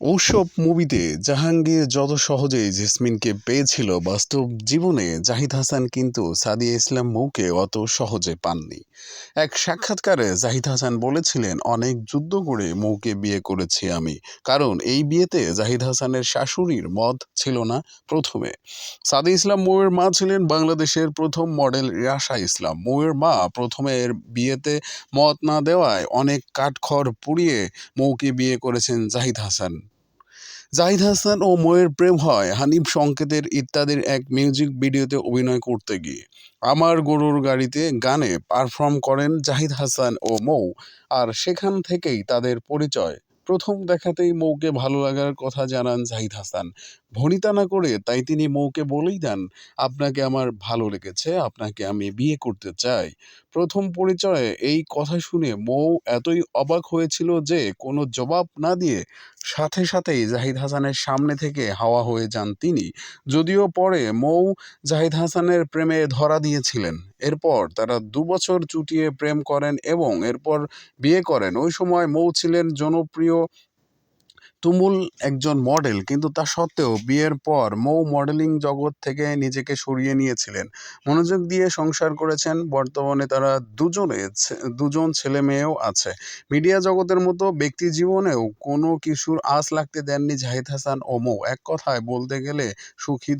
ওসব মুভিতে জাহাঙ্গীর যত সহজেই জেসমিনকে পেয়েছিল, বাস্তব জীবনে জাহিদ হাসান কিন্তু সাদিয়া ইসলাম মৌকে অত সহজে পাননি। এক সাক্ষাৎকারে জাহিদ হাসান বলেছিলেন, অনেক যুদ্ধ করে মৌকে বিয়ে করেছি আমি, কারণ এই বিয়েতে জাহিদ হাসানের শাশুড়ির মত ছিল না প্রথমে। সাদি ইসলাম মৌয়ের মা ছিলেন বাংলাদেশের প্রথম মডেল রাশা ইসলাম। মৌয়ের মা প্রথমে এর বিয়েতে মত না দেওয়ায় অনেক কাঠখড় পুড়িয়ে মৌকে বিয়ে করেছেন জাহিদ হাসান। জাহিদ হাসান ও ময়ের প্রেম হয়। হানিফ সংকেতের ইত্যাদির এক মিউজিক ভিডিওতে অভিনয় করতে গিয়ে আমার গরুর গাড়িতে গানে পারফর্ম করেন জাহিদ হাসান ও মৌ। আর সেখান থেকেই তাদের পরিচয় প্রথম দেখাতেই মৌকে ভালো লাগার কথা জানান জাহিদ হাসান। ভনিতা না করে তাই তিনি মৌকে বলেই দেন, আপনাকে আমার ভালো লেগেছে, আপনাকে আমি বিয়ে করতে চাই। প্রথম পরিচয়ে এই কথা শুনে মৌ এতই অবাক হয়েছিল যে কোনো জবাব না দিয়ে সাথে সাথেই জাহিদ হাসানের সামনে থেকে হাওয়া হয়ে যান তিনি। যদিও পরে মৌ জাহিদ হাসানের প্রেমে ধরা দিয়েছিলেন। এরপর তারা দুবছর চুটিয়ে প্রেম করেন এবং এরপর বিয়ে করেন। ওই সময় মৌ ছিলেন জনপ্রিয় তুমুল একজন মডেল, কিন্তু তা সত্ত্বেও বিয়ের পর মৌ মডেলিং জগৎ থেকে নিজেকে সরিয়ে নিয়েছিলেন। মনোযোগ দিয়ে সংসার করেছেন, বর্তমানে তারা দুজনে দুজন ছেলে মেয়েও আছে। মিডিয়া জগতের মতো ব্যক্তি জীবনেও কোনো কিছুর আশ লাগতে দেননি জাহিদ হাসান ও মৌ। এক কথায় বলতে গেলে সুখী